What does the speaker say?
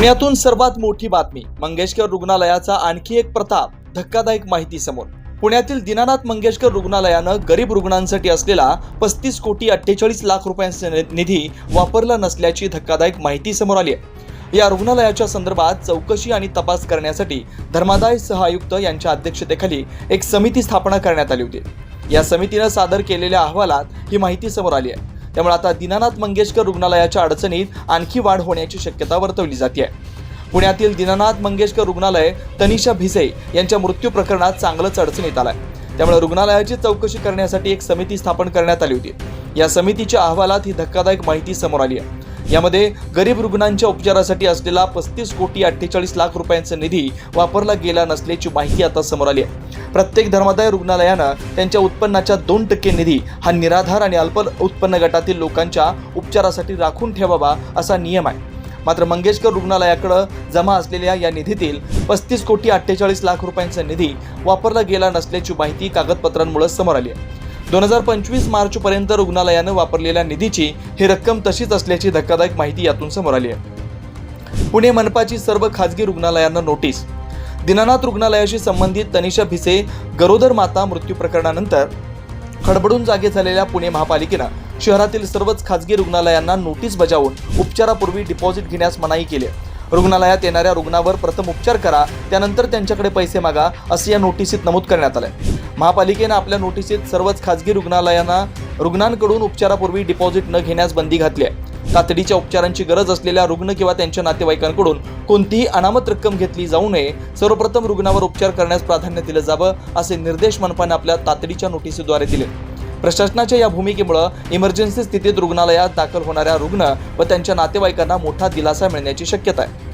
पुण्यातून सर्वात मोठी बातमी मंगेशकर रुग्णालयाचा आणखी एक प्रताप धक्कादायक माहिती समोर. पुण्यातील दीनानाथ मंगेशकर रुग्णालयानं गरीब रुग्णांसाठी असलेला पस्तीस कोटी अठ्ठेचाळीस लाख रुपयांचा नि- निधी वापरला नसल्याची धक्कादायक माहिती समोर आली आहे. या रुग्णालयाच्या संदर्भात चौकशी आणि तपास करण्यासाठी धर्मादाय सह आयुक्त यांच्या अध्यक्षतेखाली एक समिती स्थापना करण्यात आली होती. या समितीनं सादर केलेल्या अहवालात ही माहिती समोर आली आहे. त्यामुळे आता दीनानाथ मंगेशकर रुग्णालयाच्या अडचणीत आणखी वाढ होण्याची शक्यता वर्तवली जाते पुण्यातील दीनानाथ मंगेशकर रुग्णालय तनिषा भिसे यांच्या मृत्यू प्रकरणात चांगलंच अडचणीत आलाय. त्यामुळे रुग्णालयाची चौकशी करण्यासाठी एक समिती स्थापन करण्यात आली होती. या समितीच्या अहवालात ही धक्कादायक माहिती समोर आली आहे. यामध्ये गरीब रुग्णांच्या उपचारासाठी असलेला पस्तीस कोटी अठ्ठेचाळीस लाख रुपयांचा निधी वापरला गेला नसल्याची माहिती आता समोर आली आहे. प्रत्येक धर्मादाय रुग्णालयानं त्यांच्या उत्पन्नाच्या दोन टक्के निधी हा निराधार आणि अल्प उत्पन्न गटातील लोकांच्या उपचारासाठी राखून ठेवावा असा नियम आहे. मात्र मंगेशकर रुग्णालयाकडं जमा असलेल्या या निधीतील पस्तीस कोटी अठ्ठेचाळीस लाख रुपयांचा निधी वापरला गेला नसल्याची माहिती कागदपत्रांमुळे समोर आली आहे. दोन हजार पंचवीस मार्चपर्यंत रुग्णालयानं वापरलेल्या निधीची ही रक्कम तशीच असल्याची धक्कादायक माहिती यातून समोर आली आहे. पुणे मनपाची सर्व खाजगी रुग्णालयांना नोटीस. दीनानाथ रुग्णालयाशी संबंधित तनिषा भिसे गरोदर माता मृत्यू प्रकरणानंतर खडबडून जागे झालेल्या पुणे महापालिकेनं शहरातील सर्वच खाजगी रुग्णालयांना नोटीस बजावून उपचारापूर्वी डिपॉझिट घेण्यास मनाई केली रुग्णालयात येणाऱ्या रुग्णावर प्रथम उपचार करा त्यानंतर त्यांच्याकडे पैसे मागा असं या नोटिसीत नमूद करण्यात आलंय. महापालिकेनं आपल्या नोटिसीत सर्वच खाजगी रुग्णालयांना रुग्णांकडून उपचारापूर्वी डिपॉझिट न घेण्यास बंदी घातली आहे. तातडीच्या उपचारांची गरज असलेल्या रुग्ण किंवा त्यांच्या नातेवाईकांकडून कोणतीही अनामत रक्कम घेतली जाऊ नये. सर्वप्रथम रुग्णावर उपचार करण्यास प्राधान्य दिलं जावं असे निर्देश मनपाने आपल्या तातडीच्या नोटिसीद्वारे दिले. प्रशासनाच्या या भूमिकेमुळे इमर्जन्सी स्थितीत रुग्णालयात दाखल होणाऱ्या रुग्ण व त्यांच्या नातेवाईकांना मोठा दिलासा मिळण्याची शक्यता आहे.